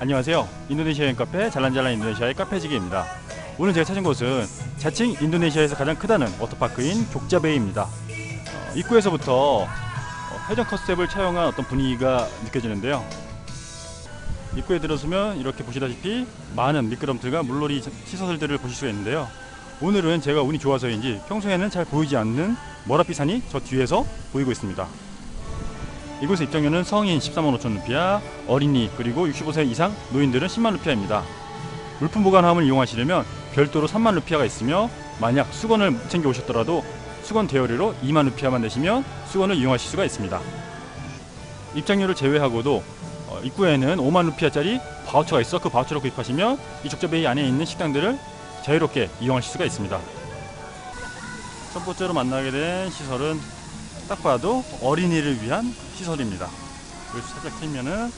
안녕하세요. 인도네시아 여행 카페 잘란잘란 인도네시아의 카페지기입니다. 오늘 제가 찾은 곳은 자칭 인도네시아에서 가장 크다는 워터파크인 족자베이입니다. 어, 입구에서부터 어, 해적 컨셉을 차용한 어떤 분위기가 느껴지는데요. 입구에 들어서면 이렇게 보시다시피 많은 미끄럼틀과 물놀이 시설들을 보실 수가 있는데요. 오늘은 제가 운이 좋아서인지 평소에는 잘 보이지 않는 머라피 산이 저 뒤에서 보이고 있습니다. 이곳의 입장료는 성인 13만 5천 루피아, 어린이 그리고 65세 이상 노인들은 10만 루피아입니다. 물품 보관함을 이용하시려면 별도로 3만 루피아가 있으며 만약 수건을 챙겨 오셨더라도 수건 대여료로 2만 루피아만 내시면 수건을 이용하실 수가 있습니다. 입장료를 제외하고도 어, 입구에는 5만 루피아짜리 바우처가 있어 그 바우처를 구입하시면 이 족저베이 안에 있는 식당들을 자유롭게 이용하실 수가 있습니다. 첫 번째로 만나게 된 시설은 딱 봐도 어린이를 위한 시설입니다. 여기 살짝 틀면은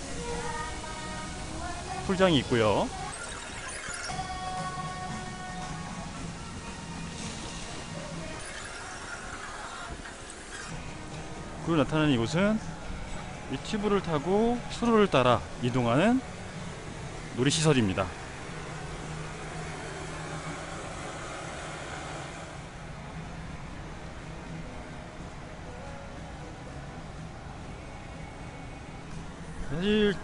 풀장이 있고요. 그리고 나타나는 이곳은 이 튜브를 타고 수로를 따라 이동하는 놀이시설입니다. 사실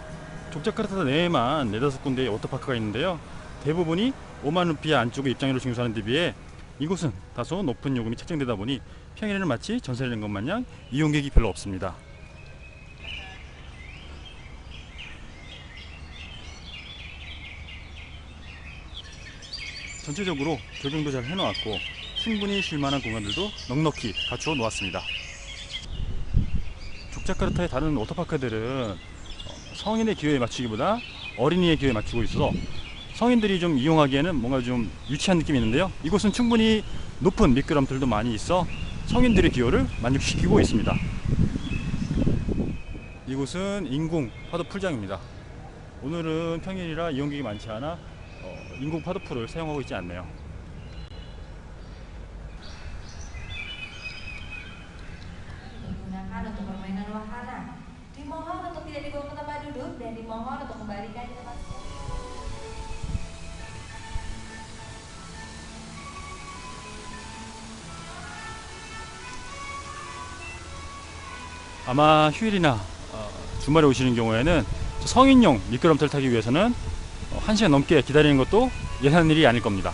족자카르타 내에만 네다섯 군데의 워터파크가 있는데요. 대부분이 5만 루피아 안쪽의 입장료를 징수하는 데 비해 이곳은 다소 높은 요금이 책정되다 보니 평일에는 마치 전세를 낸 것 마냥 이용객이 별로 없습니다. 전체적으로 조경도 잘 해놓았고 충분히 쉴 만한 공간들도 넉넉히 갖추어 놓았습니다. 족자카르타의 다른 워터파크들은 성인의 기호에 맞추기보다 어린이의 기호에 맞추고 있어서 성인들이 좀 이용하기에는 뭔가 좀 유치한 느낌이 있는데요. 이곳은 충분히 높은 미끄럼틀도 많이 있어 성인들의 기호를 만족시키고 있습니다. 이곳은 인공 파도 풀장입니다. 오늘은 평일이라 이용객이 많지 않아 어, 인공 파도풀을 사용하고 있지 않네요. 아마 휴일이나 어, 주말에 오시는 경우에는 성인용 미끄럼틀 타기 위해서는 어, 1시간 넘게 기다리는 것도 예사한 일이 아닐 겁니다.